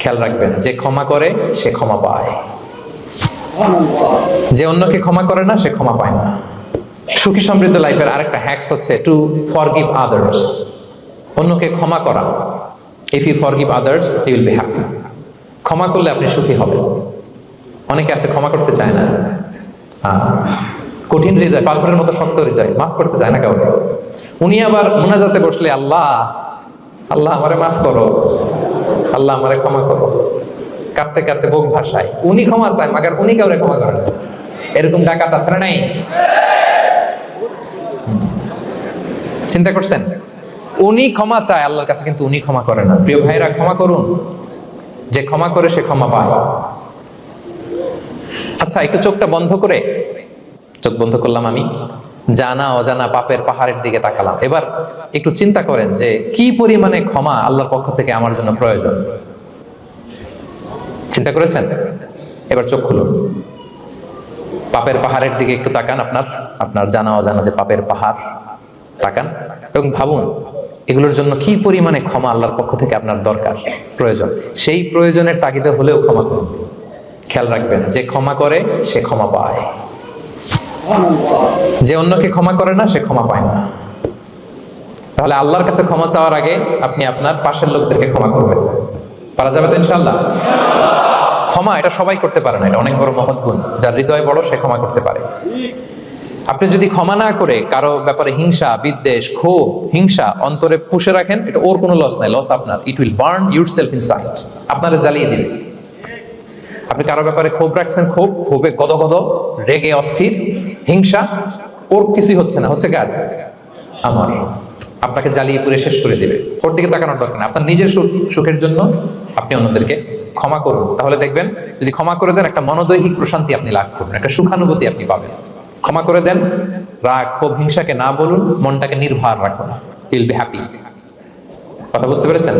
খেয়াল রাখবেন, যে ক্ষমা করে, সে ক্ষমা পায়। যে অন্যকে ক্ষমা করে না, সে ক্ষমা পায় না। সুখী সমৃদ্ধ লাইফের আরেকটা হ্যাক্স হচ্ছে টু ফরগিভ আদার্স অন্যকে ক্ষমা করা। If you forgive others you will be happy ক্ষমা করলে আপনি সুখী হবেন। অনেকে আছে, ক্ষমা করতে চায় না। কঠিন হৃদয়, পাথরের মতো শক্ত হৃদয়, মাফ করতে চায় না কাউকে। উনি আবার মোনাজাতে বসলে, আল্লাহ আল্লাহ আমারে মাফ করো। আল্লাহ আমারে ক্ষমা করো। কাঁদতে কাঁদতে বুক ভাষায় উনি ক্ষমা চায়, মাগার উনি কাউরে ক্ষমা করেন এরকম ডাকাত আছে না নাই? চিন্তা করছেন? উনি ক্ষমা চায়, আল্লাহর কাছে কিন্তু উনি ক্ষমা করে না। প্রিয় ভাইরা, ক্ষমা করুন। যে ক্ষমা করে, সে ক্ষমা পায়। আচ্ছা একটু চোখটা বন্ধ করে, চোখ বন্ধ করলাম আমি। জানা, অজানা পাপের পাহাড়ের দিকে তাকালাম। এবার একটু চিন্তা করেন যে কি পরিমাণে ক্ষমা আল্লাহর পক্ষ থেকে আমার জন্য প্রয়োজন? চিন্তা করেছেন? এবার চোখ খুলুন। পাপের পাহাড়ের দিকে একটু তাকান আপনার আপনার জানা, অজানা যে পাপের পাহাড়, তাকান এবং ভাবুন, এগুলোর জন্য কি পরিমাণে ক্ষমা আল্লাহর পক্ষ থেকে আপনার দরকার, প্রয়োজন? সেই প্রয়োজনের তাগিদে হলেও ক্ষমা করুন। খেয়াল রাখবেন, যে ক্ষমা করে, সে ক্ষমা পায়। যে অন্যকে ক্ষমা করে না, সে ক্ষমা পায় না। তাহলে আল্লাহর কাছে ক্ষমা চাওয়ার আগে আপনি আপনার পাশের লোকদেরকে ক্ষমা করবেন। পারা যাবে তো ইনশাল্লাহ ক্ষমা, এটা সবাই করতে পারে না, এটা অনেক বড় মহৎ গুণ। যার হৃদয় বড়, সে ক্ষমা করতে পারে। আপনি যদি ক্ষমা না করে কারও ব্যাপারে হিংসা, বিদ্বেষ, ক্ষোভ, হিংসা অন্তরে পুষে রাখেন, এটা ওর কোনো লস নাই লস আপনার। It will burn yourself inside আপনারা জ্বালিয়ে দিবে। আপনি কারও ব্যাপারে ক্ষোভ রাখছেন, ক্ষোভ, ক্ষোভে গদ গদ রেগে অস্থির হিংসা, ওর কিছুই হচ্ছে না, হচ্ছে কার আমার। আপনাকে জ্বালিয়ে পুড়ে শেষ করে দেবে। ওর দিকে তাকানোর দরকার নেই। আপনার নিজের সুখ, সুখের জন্য আপনি অন্যদেরকে ক্ষমা করুন। তাহলে দেখবেন, যদি ক্ষমা করে দেন, একটা মনোদৈহিক প্রশান্তি আপনি লাভ করবেন, একটা সুখানুভূতি আপনি পাবেন। ক্ষমা করে দেন, রাগ, ক্ষোভ, হিংসাকে না বলুন, মনটাকে নির্ভর রাখুন। ইল বি হ্যাপি কথা বুঝতে পেরেছেন?